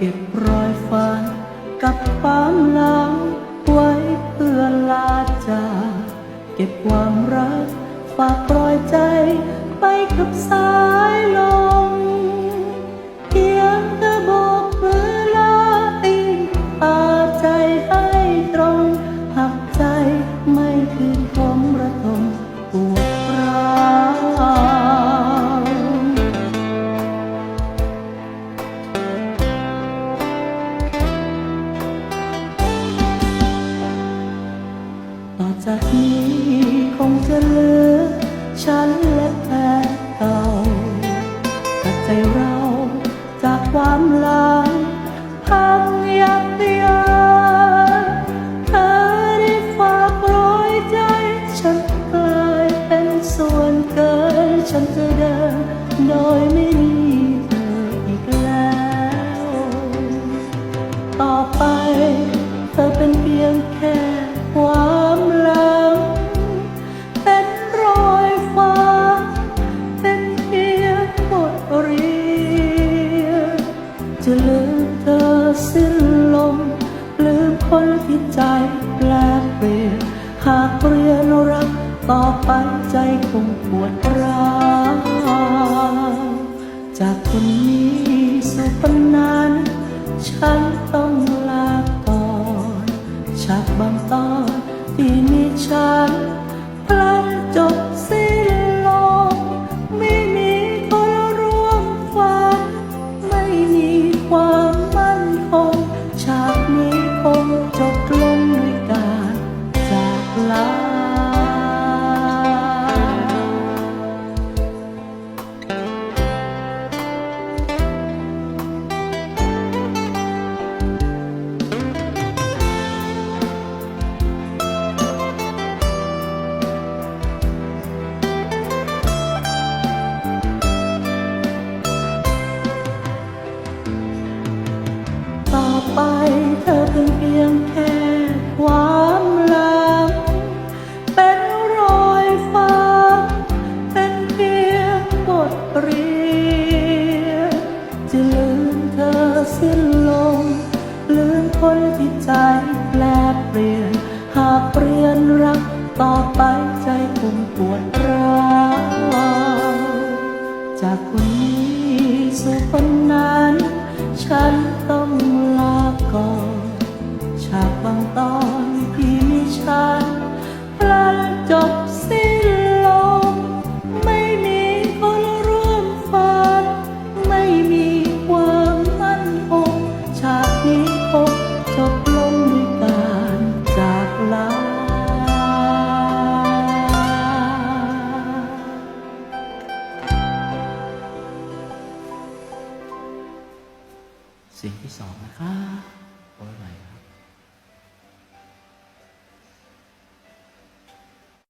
เก็บรอยฝันกับความหลังไว้เพื่อลาจากเก็บความรักฝากปล่อยใจไปกับสายลม จากนี้คงจะเหลือฉันและแฟนเก่าตัดใจเราจากความหลังพังยับยาเธอได้ฝากร้อยใจ ฉันกลายเป็นส่วนเกิน ฉันจะเดินโดยไม่มีเธออีกแล้ว ต่อไป เธอเป็นเพียงแค่ความ สิ้นลม ลืมคนที่ใจแปลเปลี่ยนหากเรียนรักต่อไปใจคงปวดร้าวจากคนนี้สู่คนนั้นฉันต้องลาก่อนฉากบางตอนที่มีฉัน ไปเธอเป็นเพียงแค่ความลังเป็นรอยฟ้าเป็นเพียงบทเรียนจะลืมเธอสิ้นลงลืมคนที่ใจแปลเปลี่ยน หากเปลี่ยนรักต่อไปใจคงปวดร้าวจากคนนี้สู่คนนั้น ฉัน เสียงที่สองนะครับโอ้ยไหม่ครับ